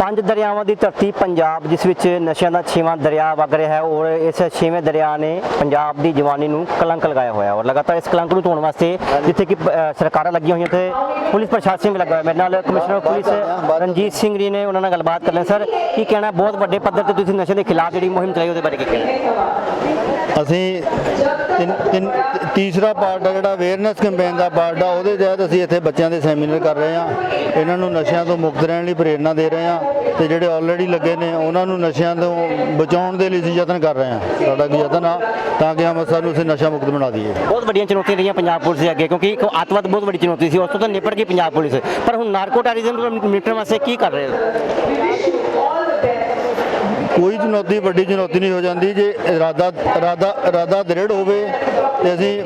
ਪੰਜ ਦਰਿਆਵਾਂ ਦੀ ਧਰਤੀ ਪੰਜਾਬ, ਜਿਸ ਵਿੱਚ ਨਸ਼ਿਆਂ ਦਾ ਛੇਵਾਂ ਦਰਿਆ ਵਗ ਰਿਹਾ ਹੈ ਔਰ ਇਸ ਛੇਵੇਂ ਦਰਿਆ ਨੇ ਪੰਜਾਬ ਦੀ ਜਵਾਨੀ ਨੂੰ ਕਲੰਕ ਲਗਾਇਆ ਹੋਇਆ ਔਰ ਲਗਾਤਾਰ ਇਸ ਕਲੰਕ ਨੂੰ ਧੋਣ ਵਾਸਤੇ ਜਿੱਥੇ ਕਿ ਸਰਕਾਰਾਂ ਲੱਗੀਆਂ ਹੋਈਆਂ ਤੇ ਪੁਲਿਸ ਪ੍ਰਸ਼ਾਸਨ ਵੀ ਲੱਗਾ ਹੋਇਆ। ਮੇਰੇ ਨਾਲ ਕਮਿਸ਼ਨਰ ਪੁਲਿਸ ਰਣਜੀਤ ਸਿੰਘ ਜੀ ਨੇ ਉਹਨਾਂ ਨਾਲ ਗੱਲਬਾਤ ਕਰ ਲਈ ਸਰ, ਕੀ ਕਹਿਣਾ ਬਹੁਤ ਵੱਡੇ ਪੱਧਰ ਤੇ ਤੁਸੀਂ ਨਸ਼ੇ ਦੇ ਖਿਲਾਫ ਜਿਹੜੀ ਮੁਹਿੰਮ ਚਲਾਈ, ਉਹਦੇ ਬਾਰੇ ਕੀ ਕਹਿਣਾ ਅਸੀਂ ਤਿੰਨ ਤਿੰਨ, ਤੀਸਰਾ ਪਾਰਟ ਆ ਜਿਹੜਾ ਅਵੇਅਰਨੈਸ ਕੈਂਪੇਨ ਦਾ ਪਾਰਟ ਆ, ਉਹਦੇ ਤਹਿਤ ਅਸੀਂ ਇੱਥੇ ਬੱਚਿਆਂ ਦੇ ਸੈਮੀਨਾਰ ਕਰ ਰਹੇ ਹਾਂ। ਇਹਨਾਂ ਨੂੰ ਨਸ਼ਿਆਂ ਤੋਂ ਮੁਕਤ ਰਹਿਣ ਲਈ ਪ੍ਰੇਰਣਾ ਦੇ ਰਹੇ ਹਾਂ। ਤੇ ਜਿਹੜੇ ਆਲਰੇਡੀ ਲੱਗੇ ਨੇ ਉਹਨਾਂ ਨੂੰ ਨਸ਼ਿਆਂ ਤੋਂ ਬਚਾਉਣ ਦੇ ਲਈ ਅਸੀਂ ਯਤਨ ਕਰ ਰਹੇ ਹਾਂ। ਸਾਡਾ ਕੀ ਯਤਨ ਆ ਤਾਂ ਕਿ ਅੰਮ੍ਰਿਤਸਰ ਨੂੰ ਅਸੀਂ ਨਸ਼ਾ ਮੁਕਤ ਬਣਾ ਦਈਏ। ਬਹੁਤ ਵੱਡੀਆਂ ਚੁਣੌਤੀਆਂ ਰਹੀਆਂ ਪੰਜਾਬ ਪੁਲਿਸ ਦੇ ਅੱਗੇ ਕਿਉਂਕਿ ਇੱਕ ਅੱਤਵਾਦ ਬਹੁਤ ਵੱਡੀ ਚੁਣੌਤੀ ਸੀ ਉਸ ਤੋਂ ਤਾਂ ਨਿਪਟ ਗਈ ਪੰਜਾਬ ਪੁਲਿਸ। ਪਰ ਹੁਣ ਨਾਰਕੋ ਟੈਰਰਿਜ਼ਮ ਨਿਪਟਣ ਵਾਸਤੇ ਕੀ ਕਰ ਰਹੇ ਹੋ? ਕੋਈ ਚੁਣੌਤੀ ਵੱਡੀ ਚੁਣੌਤੀ ਨਹੀਂ ਹੋ ਜਾਂਦੀ ਜੇ ਇਰਾਦਾ ਇਰਾਦਾ ਇਰਾਦਾ ਦ੍ਰਿੜ ਹੋਵੇ ਤੇ ਅਸੀਂ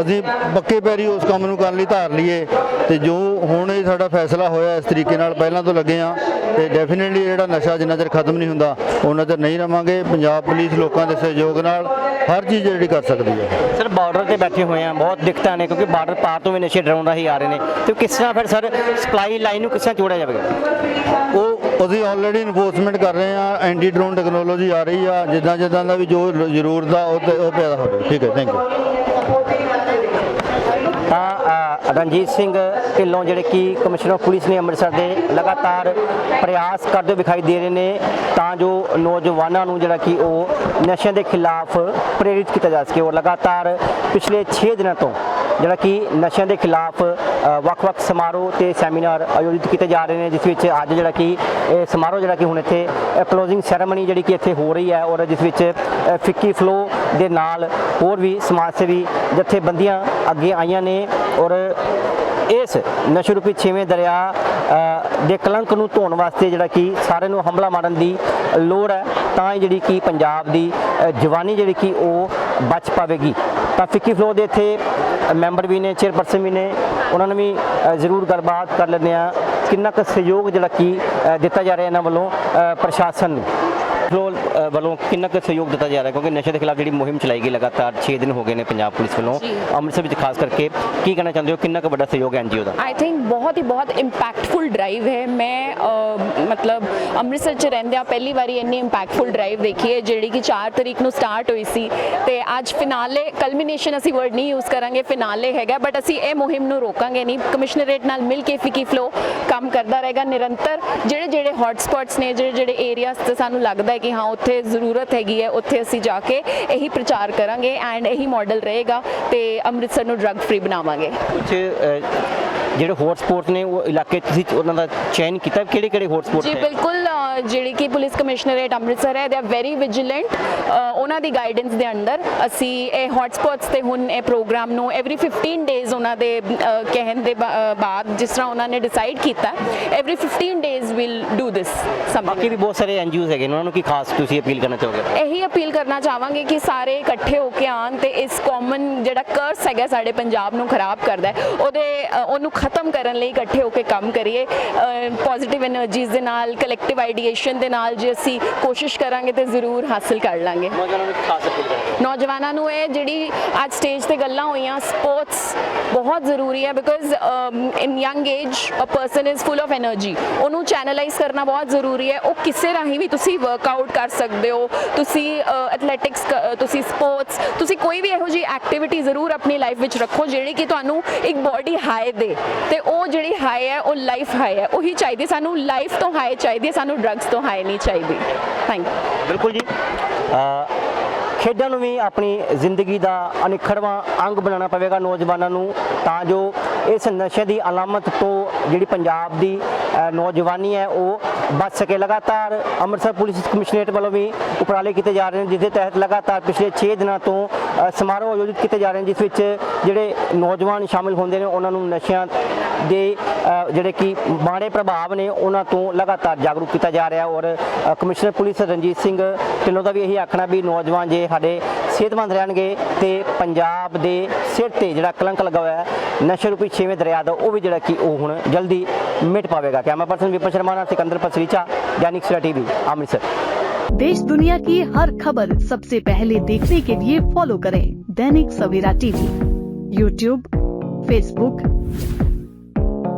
ਅਸੀਂ ਪੱਕੇ ਪੈਰੀ ਉਸ ਕੰਮ ਨੂੰ ਕਰਨ ਲਈ ਧਾਰ ਲਈਏ। ਤੇ ਜੋ ਹੁਣ ਇਹ ਸਾਡਾ ਫੈਸਲਾ ਹੋਇਆ ਇਸ ਤਰੀਕੇ ਨਾਲ ਪਹਿਲਾਂ ਤੋਂ ਲੱਗੇ ਆ ਤੇ ਡੈਫੀਨਿਟਲੀ ਜਿਹੜਾ ਨਸ਼ਾ ਜਿੰਨਾ ਚਿਰ ਖਤਮ ਨਹੀਂ ਹੁੰਦਾ ਉਹਨਾਂ ਚਿਰ ਨਹੀਂ ਰਵਾਂਗੇ। ਪੰਜਾਬ ਪੁਲਿਸ ਲੋਕਾਂ ਦੇ ਸਹਿਯੋਗ ਨਾਲ ਹਰ ਚੀਜ਼ ਜਿਹੜੀ ਕਰ ਸਕਦੀ ਹੈ। ਸਰ ਬਾਰਡਰ ਤੇ ਬੈਠੇ ਹੋਏ ਆ ਬਹੁਤ ਦਿੱਕਤਾਂ ਨੇ ਕਿਉਂਕਿ ਬਾਰਡਰ ਪਾਰ ਤੋਂ ਵੀ ਨਸ਼ੇ ਡਰਾਉਣ ਰਾਹੀਂ ਆ ਰਹੇ ਨੇ। ਤੇ ਕਿਸ ਤਰ੍ਹਾਂ ਫਿਰ ਸਰ ਸਪਲਾਈ ਲਾਈਨ ਨੂੰ ਕਿਸ ਤਰ੍ਹਾਂ ਜੋੜਿਆ ਜਾਵੇਗਾ? ਉਹ ਅਸੀਂ ਆਲਰੇਡੀ ਇਨਫੋਰਸਮੈਂਟ ਕਰ ਰਹੇ ਆ ਐਂਟੀ ਡਰੋਨ ਟੈਕਨੋਲੋਜੀ ਆ ਰਹੀ ਆ ਜਿੱਦਾਂ ਜਿੱਦਾਂ ਦਾ ਵੀ ਜੋ ਜ਼ਰੂਰਤ ਆ ਉਹ ਤੇ ਉਹ ਪੈਦਾ ਹੋ ਰਿਹਾ। ਠੀਕ ਹੈ ਥੈਂਕ ਯੂ ਰਣਜੀਤ ਸਿੰਘ ਢਿੱਲੋਂ ਜਿਹੜੇ ਕਿ ਕਮਿਸ਼ਨਰ ਪੁਲਿਸ ਨੇ ਅੰਮ੍ਰਿਤਸਰ ਦੇ ਲਗਾਤਾਰ ਪ੍ਰਯਾਸ ਕਰਦੇ ਵਿਖਾਈ ਦੇ ਰਹੇ ਨੇ, ਤਾਂ ਜੋ ਨੌਜਵਾਨਾਂ ਨੂੰ ਜਿਹੜਾ ਕਿ ਉਹ ਨਸ਼ਿਆਂ ਦੇ ਖਿਲਾਫ ਪ੍ਰੇਰਿਤ ਕੀਤਾ ਜਾ ਸਕੇ ਔਰ ਲਗਾਤਾਰ ਪਿਛਲੇ 6 ਦਿਨਾਂ ਤੋਂ ਜਿਹੜਾ ਕਿ ਨਸ਼ਿਆਂ ਦੇ ਖਿਲਾਫ ਵੱਖ-ਵੱਖ ਸਮਾਰੋਹ ਤੇ ਸੈਮੀਨਾਰ ਆਯੋਜਿਤ ਕੀਤੇ ਜਾ ਰਹੇ ਨੇ, ਜਿਸ ਵਿੱਚ ਅੱਜ ਜਿਹੜਾ ਕਿ ਇਹ ਸਮਾਰੋਹ ਜਿਹੜਾ ਕਿ ਹੁਣ ਇੱਥੇ ਕਲੋਜ਼ਿੰਗ ਸੈਰੇਮਨੀ ਜਿਹੜੀ ਕਿ ਇੱਥੇ ਹੋ ਰਹੀ ਹੈ ਔਰ ਜਿਸ ਵਿੱਚ ਫਿੱਕੀ ਫਲੋ ਦੇ ਨਾਲ ਹੋਰ ਵੀ ਸਮਾਜ ਸੇਵੀ ਜਥੇਬੰਦੀਆਂ ਅੱਗੇ ਆਈਆਂ ਨੇ ਔਰ ਇਸ ਨਸ਼ੇ ਰੂਪੀ ਛੇਵੇਂ ਦਰਿਆ ਦੇ ਕਲੰਕ ਨੂੰ ਧੋਣ ਵਾਸਤੇ ਜਿਹੜਾ ਕਿ ਸਾਰਿਆਂ ਨੂੰ ਹਮਲਾ ਮਾਰਨ ਦੀ ਲੋੜ ਹੈ, ਤਾਂ ਹੀ ਜਿਹੜੀ ਕਿ ਪੰਜਾਬ ਦੀ ਜਵਾਨੀ ਜਿਹੜੀ ਕਿ ਉਹ ਬਚ ਪਾਵੇਗੀ ਤਾਂ ਫਿੱਕੀ ਫਲੋ ਦੇ ਇੱਥੇ ਮੈਂਬਰ ਵੀ ਨੇ ਚੇਅਰਪਰਸਨ ਵੀ ਨੇ। ਉਹਨਾਂ ਨੂੰ ਵੀ ਜ਼ਰੂਰ ਗੱਲਬਾਤ ਕਰ ਲੈਂਦੇ ਆ ਕਿੰਨਾ ਕੁ ਸਹਿਯੋਗ ਜਿਹੜਾ ਕਿ ਦਿੱਤਾ ਜਾ ਰਿਹਾ ਇਹਨਾਂ ਵੱਲੋਂ ਪ੍ਰਸ਼ਾਸਨ ਨੂੰ? ਅ, ਵੱਲੋਂ ਕਿੰਨਾ ਕੁ ਸਹਿਯੋਗ ਦਿੱਤਾ ਜਾ ਰਿਹਾ? ਕਿਉਂਕਿ ਨਸ਼ੇ ਦੇ ਖਿਲਾਫ ਜਿਹੜੀ ਮੁਹਿੰਮ ਚਲਾਈ ਗਈ ਲਗਾਤਾਰ 6 ਦਿਨ ਹੋ ਗਏ ਨੇ ਪੰਜਾਬ ਪੁਲਿਸ ਵੱਲੋਂ। ਅੰਮ੍ਰਿਤਸਰ ਵਿੱਚ ਖਾਸ ਕਰਕੇ ਕੀ ਕਹਿਣਾ ਚਾਹੁੰਦੇ ਹੋ? ਕਿੰਨਾ ਕੁ ਵੱਡਾ ਸਹਿਯੋਗ ਹੈ ਐਨਜੀਓ ਦਾ? ਆਈ ਥਿੰਕ ਬਹੁਤ ਹੀ ਬਹੁਤ ਇੰਪੈਕਟਫੁਲ ਡਰਾਈਵ ਹੈ। ਮੈਂ ਮਤਲਬ ਅੰਮ੍ਰਿਤਸਰ ਚ ਰਹਿੰਦਿਆਂ ਪਹਿਲੀ ਵਾਰੀ ਇੰਨੀ ਇੰਪੈਕਟਫੁਲ ਡਰਾਈਵ ਦੇਖੀ ਹੈ ਜਿਹੜੀ ਕਿ 4 ਤਰੀਕ ਨੂੰ ਸਟਾਰਟ ਹੋਈ ਸੀ। ਤੇ ਅੱਜ ਫਿਨਾਲੇ ਕਲਮੀਨੇਸ਼ਨ ਅਸੀਂ ਵਰਡ ਨਹੀਂ ਯੂਜ਼ ਕਰਾਂਗੇ ਫਿਨਾਲੇ ਹੈਗਾ ਬਟ ਅਸੀਂ ਇਹ ਮੁਹਿੰਮ ਨੂੰ ਰੋਕਾਂਗੇ ਨਹੀਂ। ਕਮਿਸ਼ਨਰੇਟ ਨਾਲ ਮਿਲ ਕੇ ਫਿਕੀ ਫਲੋ ਕੰਮ ਕਰਦਾ ਰਹੇਗਾ ਨਿਰੰਤਰ। ਜਿਹੜੇ ਜਿਹੜੇ ਹੌਟ ਸਪੌਟਸ ਨੇ ਜਿਹੜੇ ਜਿਹੜੇ ਏਰੀਆਸ ਤੇ ਸਾਨੂੰ ਲੱਗਦਾ ਹੈ ਕਿ ਹਾਂ ਉੱਥੇ ਜ਼ਰੂਰਤ ਹੈਗੀ ਹੈ ਉੱਥੇ ਅਸੀਂ ਜਾ ਕੇ ਇਹੀ ਪ੍ਰਚਾਰ ਕਰਾਂਗੇ ਐਂਡ ਇਹੀ ਮਾਡਲ ਰਹੇਗਾ ਤੇ ਅੰਮ੍ਰਿਤਸਰ ਨੂੰ ਡਰੱਗ ਫ੍ਰੀ ਬਣਾਵਾਂਗੇ। ਕੁਝ ਜਿਹੜੇ ਹੌਟ ਸਪੌਟ ਨੇ ਉਹ ਇਲਾਕੇ ਤੁਸੀਂ ਉਹਨਾਂ ਦਾ ਚੈਨ ਕੀਤਾ? ਕਿਹੜੇ ਕਿਹੜੇ ਹੌਟ ਸਪੌਟ ਜੀ ਬਿਲਕੁਲ ਜਿਹੜੀ ਕਿ ਪੁਲਿਸ ਕਮਿਸ਼ਨਰੇਟ ਅੰਮ੍ਰਿਤਸਰ ਹੈ ਦੇ ਆਰ ਵੈਰੀ ਵਿਜੀਲੈਂਟ ਉਹਨਾਂ ਦੀ ਗਾਈਡੈਂਸ ਦੇ ਅੰਦਰ ਅਸੀਂ ਇਹ ਹੌਟਸਪੌਟਸ ਤੇ ਹੁਣ ਇਹ ਪ੍ਰੋਗਰਾਮ ਨੂੰ ਐਵਰੀ 15 ਡੇਜ਼ ਉਹਨਾਂ ਦੇ ਕਹਿਣ ਦੇ ਬਾਅਦ ਜਿਸ ਤਰ੍ਹਾਂ ਉਹਨਾਂ ਨੇ ਡਿਸਾਈਡ ਕੀਤਾ every 15 days will do this ਬਾਕੀ ਵੀ ਬਹੁਤ ਸਾਰੇ ਐਨਜੀਓਜ਼ ਹੈਗੇ ਉਹਨਾਂ ਨੂੰ ਕੀ ਖਾਸ ਤੁਸੀਂ ਅਪੀਲ ਕਰਨਾ ਚਾਹੋਗੇ? ਇਹੀ ਅਪੀਲ ਕਰਨਾ ਚਾਹਾਂਗੇ ਕਿ ਸਾਰੇ ਇਕੱਠੇ ਹੋ ਕੇ ਆਣ ਤੇ ਇਸ ਕਾਮਨ ਜਿਹੜਾ ਕਰਸ ਹੈਗਾ ਸਾਡੇ ਪੰਜਾਬ ਨੂੰ ਖਰਾਬ ਕਰਦਾ ਉਹਦੇ ਉਹਨੂੰ ਖਤਮ ਕਰਨ ਲਈ ਇਕੱਠੇ ਹੋ ਕੇ ਕੰਮ ਕਰੀਏ ਪੋਜ਼ਿਟਿਵ ਐਨਰਜੀਜ਼ ਦੇ ਨਾਲ ਕਲੈਕਟਿਵ ਆਈਡੀਆ ਵੇਰੀਏਸ਼ਨ ਦੇ ਨਾਲ ਜੇ ਅਸੀਂ ਕੋਸ਼ਿਸ਼ ਕਰਾਂਗੇ ਤੇ ਜ਼ਰੂਰ ਹਾਸਲ ਕਰ ਲਾਂਗੇ। ਨੌਜਵਾਨਾਂ ਨੂੰ ਇਹ ਜਿਹੜੀ ਅੱਜ ਸਟੇਜ ਤੇ ਗੱਲਾਂ ਹੋਈਆਂ ਸਪੋਰਟਸ ਬਹੁਤ ਜ਼ਰੂਰੀ ਹੈ because in young age a person is full of energy ਉਹਨੂੰ ਚੈਨਲਾਈਜ਼ ਕਰਨਾ ਬਹੁਤ ਜ਼ਰੂਰੀ ਹੈ। ਉਹ ਕਿਸੇ ਰਾਹੀਂ ਵੀ ਤੁਸੀਂ ਵਰਕਆਊਟ ਕਰ ਸਕਦੇ ਹੋ ਤੁਸੀਂ ਐਥਲੈਟਿਕਸ ਤੁਸੀਂ ਸਪੋਰਟਸ ਤੁਸੀਂ ਕੋਈ ਵੀ ਇਹੋ ਜੀ ਐਕਟੀਵਿਟੀ ਜ਼ਰੂਰ ਆਪਣੀ ਲਾਈਫ ਵਿੱਚ ਰੱਖੋ ਜਿਹੜੀ ਕਿ ਤੁਹਾਨੂੰ ਇੱਕ ਬੋਡੀ ਹਾਈ ਦੇ। ਤੇ ਉਹ ਜਿਹੜੀ ਹਾਈ ਹੈ ਉਹ ਲਾਈਫ ਹਾਈ ਹੈ। ਉਹੀ ਚਾਹੀਦੀ ਸਾਨੂੰ ਲਾਈਫ ਤੋਂ ਹਾਈ ਚਾਹੀਦੀ ਹੈ ਸਾਨੂੰ ਡਰੱਗ ਡਰੱਗਸ ਤੋਂ ਹਾਈ ਨਹੀਂ ਚਾਹੀਦੀ। ਥੈਂਕ ਯੂ ਬਿਲਕੁਲ ਜੀ। ਖੇਡਾਂ ਨੂੰ ਵੀ ਆਪਣੀ ਜ਼ਿੰਦਗੀ ਦਾ ਅਨਿਖੜਵਾਂ ਅੰਗ ਬਣਾਉਣਾ ਪਵੇਗਾ ਨੌਜਵਾਨਾਂ ਨੂੰ, ਤਾਂ ਜੋ ਇਸ ਨਸ਼ੇ ਦੀ ਅਲਾਮਤ ਤੋਂ ਜਿਹੜੀ ਪੰਜਾਬ ਦੀ ਨੌਜਵਾਨੀ ਹੈ, ਉਹ ਬਚ ਸਕੇ। ਲਗਾਤਾਰ ਅੰਮ੍ਰਿਤਸਰ ਪੁਲਿਸ ਕਮਿਸ਼ਨਰੇਟ ਵੱਲੋਂ ਵੀ ਉਪਰਾਲੇ ਕੀਤੇ ਜਾ ਰਹੇ ਨੇ, ਜਿਸ ਦੇ ਤਹਿਤ ਲਗਾਤਾਰ ਪਿਛਲੇ 6 ਦਿਨਾਂ ਤੋਂ ਸਮਾਰੋਹ ਆਯੋਜਿਤ ਕੀਤੇ ਜਾ ਰਹੇ ਨੇ, ਜਿਸ ਵਿੱਚ ਜਿਹੜੇ ਨੌਜਵਾਨ ਸ਼ਾਮਿਲ ਹੁੰਦੇ ਨੇ, ਉਹਨਾਂ ਨੂੰ ਨਸ਼ਿਆਂ ਦੇ ਅ, ਜਿਹੜੇ ਕਿ ਮਾੜੇ ਪ੍ਰਭਾਵ ਨੇ ਉਹਨਾਂ ਤੋਂ ਲਗਾਤਾਰ ਜਾਗਰੂਕ ਕੀਤਾ ਜਾ ਰਿਹਾ ਔਰ ਅ, ਕਮਿਸ਼ਨਰ ਪੁਲਿਸ ਰਣਜੀਤ ਸਿੰਘ ਢਿੱਲੋਂ ਦਾ ਵੀ ਇਹੀ ਆਖਣਾ ਵੀ ਨੌਜਵਾਨ ਜੇ ਸਾਡੇ ਸਿਹਤਮੰਦ ਰਹਿਣਗੇ ਤੇ ਪੰਜਾਬ ਦੇ ਸਿਰ ਤੇ ਜਿਹੜਾ ਕਲੰਕ ਲੱਗਾ ਹੋਇਆ ਹੈ ਨਸ਼ੇ ਰੂਪੀ ਛੇਵੇਂ ਦਰਿਆ ਦਾ ਉਹ ਵੀ ਜਿਹੜਾ ਕਿ ਉਹ ਹੁਣ ਜਲਦੀ ਮਿਟ ਪਾਵੇਗਾ ਕੈਮਰਾ ਪਰਸਨ ਵਿਪਨ ਸ਼ਰਮਾ ਨਾਲ ਸਿਕੰਦਰ ਪਸਰੀਚਾ दैनिक सवेरा टीवी अमृतसर देश दुनिया की हर खबर सबसे पहले देखने के लिए फॉलो करें Dainik Savera TV YouTube Facebook